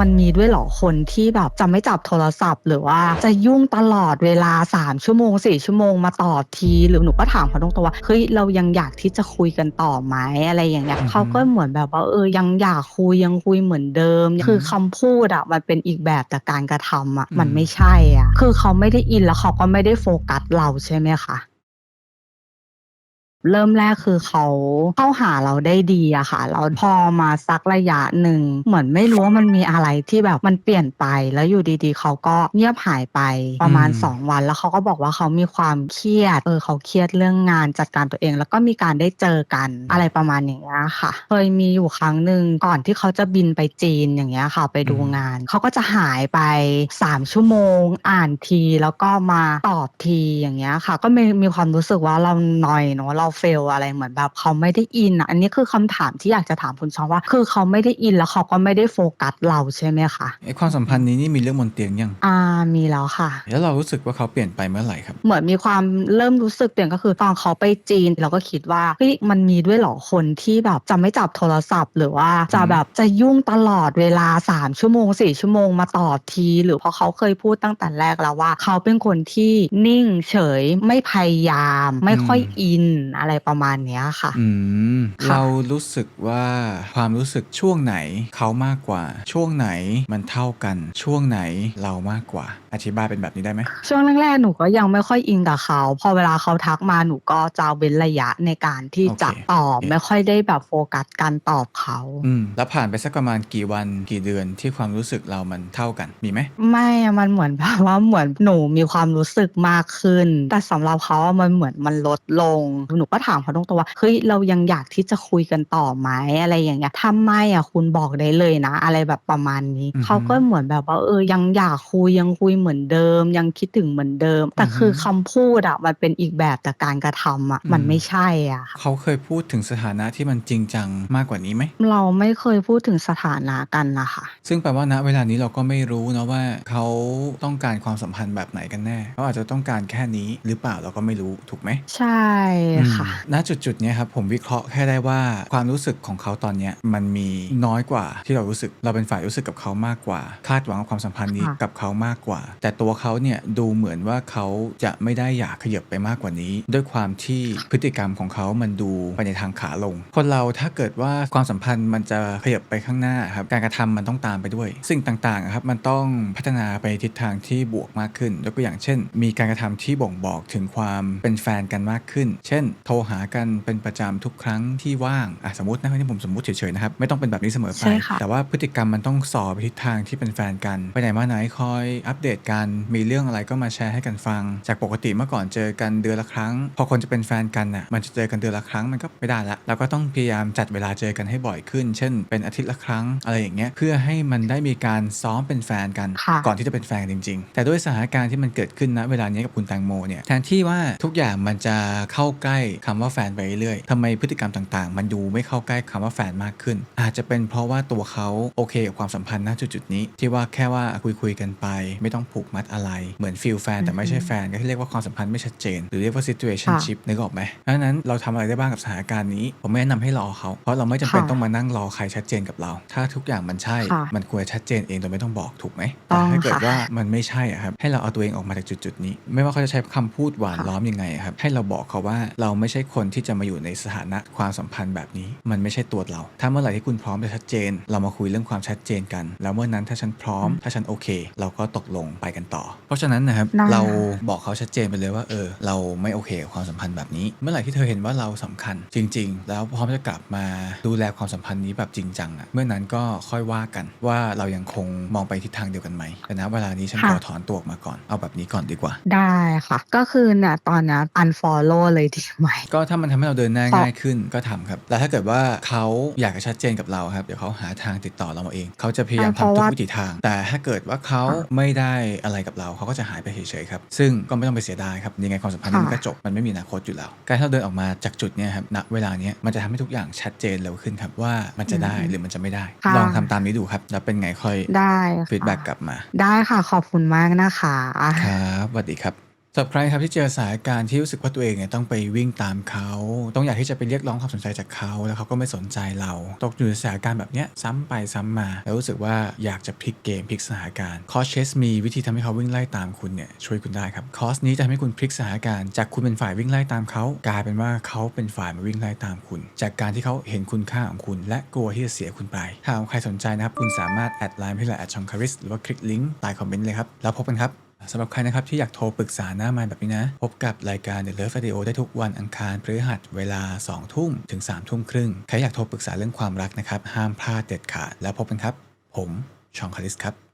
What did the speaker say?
มันมีด้วยเหรอคนที่แบบจะไม่จับโทรศัพท์ หรือว่าจะยุ่งตลอดเวลา 3 ชั่วโมง 4 ชั่วโมงมาตอบทีหรือหนูก็ถามเขาตรงๆว่าเฮ้ยเรายังอยากที่จะคุยกันต่อไหมอะไรอย่างเงี้ยอือฮึเขาก็เหมือนแบบว่าเออยังอยากคุยยังคุยเหมือนเดิมอือฮึคือคำพูดอะมันเป็นอีกแบบแต่การกระทำอะอืมมันไม่ใช่อะคือเขาไม่ได้อินแล้วเขาก็ไม่ได้โฟกัสเราใช่ไหมคะ เริ่มแรกคือเขาเข้าหาเราได้ดีอะค่ะแล้วพอมาสักระยะหนึ่งเหมือนไม่รู้ว่ามันมีอะไรที่แบบมันเปลี่ยนไปแล้วอยู่ดีๆ เขาก็เงียบหายไปประมาณอืมสองวัน แล้วเขาก็บอกว่าเขามีความเครียดเออเขาเครียดเรื่องงานจัดการตัวเอง แล้วก็มีการได้เจอกันอะไรประมาณอย่างเงี้ยค่ะ เคยมีอยู่ครั้งหนึ่งก่อนที่เขาจะบินไปจีนอย่างเงี้ยค่ะไปดูอืมงาน เขาก็จะหายไปสามชั่วโมง อ่านทีแล้วก็มาตอบทีอย่างเงี้ยค่ะ ก็มีมีความรู้สึกว่าเรานอยเนาะเราเฟลอะไรเหมือนแบบเขาไม่ได้อินอะอันนี้คือคำถามที่อยากจะถามคุณชองว่า คือเขาไม่ได้อินแล้วเขาก็ไม่ได้โฟกัสเราใช่ไหมคะไอความสัมพันธ์นี้นี่มีเรื่องบนเตียงยังอ่ามีแล้วค่ะ แล้วเรารู้สึกว่าเขาเปลี่ยนไปเมื่อไหร่ครับ เหมือนมีความเริ่มรู้สึกเปลี่ยนก็คือตอนเขาไปจีน เราก็คิดว่าเฮ้ยมันมีด้วยเหรอคนที่แบบจะไม่จับโทรศัพท์ หรือว่าจะแบบจะยุ่งตลอดเวลา 3 ชั่วโมง 4 ชั่วโมงมาตอบที หรือเพราะเขาเคยพูดตั้งแต่แรกแล้วว่า เขาเป็นคนที่นิ่งเฉยไม่พยายาม ไม่ค่อยอินอะไรประมาณเนี้ยค่ะ อืมค่ะ เรารู้สึกว่าความรู้สึกช่วงไหนเขามากกว่า ช่วงไหนมันเท่ากัน ช่วงไหนเรามากกว่า อธิบายเป็นแบบนี้ได้ไหมช่วงแรกๆหนูก็ยังไม่ค่อยอินกับเขา พอเวลาเขาทักมาหนูก็จะเว้นระยะในการที่โอเคจะตอบโอเคไม่ค่อยได้แบบโฟกัสการตอบเขา อืมแล้วผ่านไปสักประมาณกี่วันกี่เดือนที่ความรู้สึกเรามันเท่ากันมีไหม ไม่อะมันเหมือนแบบว่าเหมือนหนูมีความรู้สึกมากขึ้น แต่สำหรับเขาอะมันเหมือนมันลดลง หนูก็ถามเขาตรงๆว่าเฮ้ยเรายังอยากที่จะคุยกันต่อไหมอะไรอย่างเงี้ยถ้าไม่อะคุณบอกได้เลยนะ อะไรแบบประมาณนี้อือฮึเขาก็เหมือนแบบว่าเออยังอยากคุยยังคุยเหมือนเดิม ยังคิดถึงเหมือนเดิม แต่อือฮึคือคำพูดอะมันเป็นอีกแบบแต่การกระทำอะมันอืมไม่ใช่อะค่ะเขาเคยพูดถึงสถานะที่มันจริงจังมากกว่านี้ไหมเราไม่เคยพูดถึงสถานะกันนะคะซึ่งแปลว่าณเวลานี้เราก็ไม่รู้นะว่าเขาต้องการความสัมพันธ์แบบไหนกันแน่เขาอาจจะต้องการแค่นี้หรือเปล่าเราก็ไม่รู้ถูกไหมใช่ค่ะอืมณจุดจุดๆเนี้ยครับผมวิเคราะห์แค่ได้ว่าความรู้สึกของเขาตอนเนี้ยมันมีน้อยกว่าที่เรารู้สึกเราเป็นฝ่ายรู้สึกกับเขามากกว่า คาดหวังกับความสัมพันธ์นี้ค่ะกับเขามากกว่า แต่ตัวเขาเนี่ยดูเหมือนว่าเขาจะไม่ได้อยากขยับไปมากกว่านี้ ด้วยความที่พฤติกรรมของเขามันดูไปในทางขาลง คนเราถ้าเกิดว่าความสัมพันธ์มันจะขยับไปข้างหน้าครับการกระทำมันต้องตามไปด้วย สิ่งต่างๆอะครับมันต้องพัฒนาไปทิศทางที่บวกมากขึ้นยกตัวอย่างเช่น มีการกระทำที่บ่งบอกถึงความเป็นแฟนกันมากขึ้น เช่นโทรหากันเป็นประจำทุกครั้งที่ว่างอะสมมตินะที่ผมสมมติเฉยๆนะครับไม่ต้องเป็นแบบนี้เสมอไปใช่ค่ะแต่ว่าพฤติกรรมมันต้องสอบไปทิศทางที่เป็นแฟนกัน ไปไหนมาไหนคอยอัปเดตกัน มีเรื่องอะไรก็มาแชร์ให้กันฟัง จากปกติเมื่อก่อนเจอกันเดือนละครั้ง พอคนจะเป็นแฟนกันน่ะมันจะเจอกันเดือนละครั้งมันก็ไม่ได้ละเราก็ต้องพยายามจัดเวลาเจอกันให้บ่อยขึ้น เช่น เป็นอาทิตย์ละครั้งอะไรอย่างเงี้ยเพื่อให้มันได้มีการซ้อมเป็นแฟนกันค่ะก่อนที่จะเป็นแฟนกันจริง ๆ แต่ด้วยสถานการณ์ที่มันเกิดขึ้นณเวลานี้กับคุณแตงโมเนี่ยแทนที่ว่าทุกอย่างมันจะเข้าใกล้คำว่าแฟนไปเรื่อยๆทำไมพฤติกรรมต่างๆ มันดูไม่เข้าใกล้คำว่าแฟนมากขึ้น อาจจะเป็นเพราะว่าตัวเขาโอเคกับความสัมพันธ์ณจุดๆนี้ ที่ว่าแค่ว่าคุยคุยๆกันไป ไม่ต้องผูกมัดอะไร เหมือนฟิลแฟนแต่ไม่ใช่แฟนก็ที่เรียกว่าความสัมพันธ์ไม่ชัดเจน หรือเรียกว่า situationship นึกออกไหมดังนั้นเราทำอะไรได้บ้างกับสถานการณ์นี้ ผมไม่แนะนำให้รอเขา เพราะเราไม่จำเป็นค่ะต้องมานั่งรอใครชัดเจนกับเรา ถ้าทุกอย่างมันใช่ค่ะมันควรชัดเจนเองโดยไม่ต้องบอกถูกไหมต้แต่องถ้าเกิดค่ะว่ามันไม่ใช่อะครับให้เราเอาตัวเองออกมาจากจุดๆนี้ ไม่ว่าเขาจะใช้คำพูดหวานค่ะล้อมยังไงอะครับให้เราบอกเขาว่าเราไม่ใช่คนที่จะมาอยู่ในสถานะความสัมพันธ์แบบนี้ มันไม่ใช่ตัวเรา ถ้าเมื่อไหร่ที่คุณพร้อมจะชัดเจน เรามาคุยเรื่องความชัดเจนกัน แล้วเมื่อนั้นถ้าฉันพร้อม ถ้าฉันโอเค เราก็ตกลงไปกันต่อ เพราะฉะนั้นนะครับได้เราบอกเขาชัดเจนไปเลยว่าเออ เราไม่โอเคกับความสัมพันธ์แบบนี้ เมื่อไหร่ที่เธอเห็นว่าเราสำคัญ จริง ๆ แล้วพร้อมจะกลับมาดูแลความสัมพันธ์นี้แบบจริงจังอะเมื่อนั้นก็ค่อยว่ากันว่าเรายังคงมองไปทิศทางเดียวกันไหมแต่ณเวลานี้ฉันขค่ะอถอนตัวออกมาก่อนเอาแบบนี้ก่อนดีกว่า ได้ค่ะ ก็คือเนี่ยตอนเนี้ย unfollow เลยดีไหมก็ถ้ามันทำให้เราเดินหน้าค่ะ ง่ายขึ้นก็ทำครับ แล้วถ้าเกิดว่าเขาอยากจะชัดเจนกับเราครับ เดี๋ยวเขาหาทางติดต่อเรามาเอง เขาจะพยายามเพราะทำทุกว่าวิถีทาง แต่ถ้าเกิดว่าเขาค่ะไม่ได้อะไรกับเรา เขาก็จะหายไปเฉยๆครับ ซึ่งก็ไม่ต้องไปเสียดายครับ ยังไงความสัมพันธ์นี้มันก็จบ มันไม่มีอนาคตอยู่แล้ว การที่เราเดินออกมาจากจุดเนี้ยครับ ณ เวลาเนี้ยมันจะทำให้ทุกอย่างชัดเจนเร็วขึ้นครับว่ามันจะได้อืมหรือมันจะไม่ได้ ค่ะ ลองทำตามนี้ดูครับ แล้วเป็นไงค่อยได้ค่ะฟีดแบ็กกลับมา ได้ค่ะขอบคุณมากนะคะ ครับสวัสดีครับ สำหรับใครครับที่เจอสถานการณ์ที่รู้สึกว่าตัวเองเนี่ยต้องไปวิ่งตามเขา ต้องอยากที่จะไปเรียกร้องความสนใจจากเขา แล้วเขาก็ไม่สนใจเรา ตกอยู่ในสถานการณ์แบบเนี้ยซ้ำไปซ้ำมา แล้วรู้สึกว่าอยากจะพลิกเกมพลิกสถานการณ์คอร์สเชสมีวิธีทำให้เขาวิ่งไล่ตามคุณเนี่ยช่วยคุณได้ครับคอร์สนี้จะทำให้คุณพลิกสถานการณ์จากคุณเป็นฝ่ายวิ่งไล่ตามเขากลายเป็นว่าเขาเป็นฝ่ายมาวิ่งไล่ตามคุณ จากการที่เขาเห็นคุณค่าของคุณ และกลัวที่จะเสียคุณไปถ้าใครสนใจนะครับคุณสามารถแอดไลน์ไปที่ไลน์แอดชองคาริสหรือว่าคลิกลิงก์ใต้คอมเมนต์เลยครับแล้วพบกันครับ สำหรับใครนะครับที่อยากโทรปรึกษาหน้าไม้แบบนี้นะ พบกับรายการ The Love Radio ได้ทุกวันอังคารพฤหัสเวลา 2 ทุ่มถึง 3 ทุ่มครึ่ง ใครอยากโทรปรึกษาเรื่องความรักนะครับ ห้ามพลาดเด็ดขาดแล้วพบกันครับ ผมชองคาริสครับ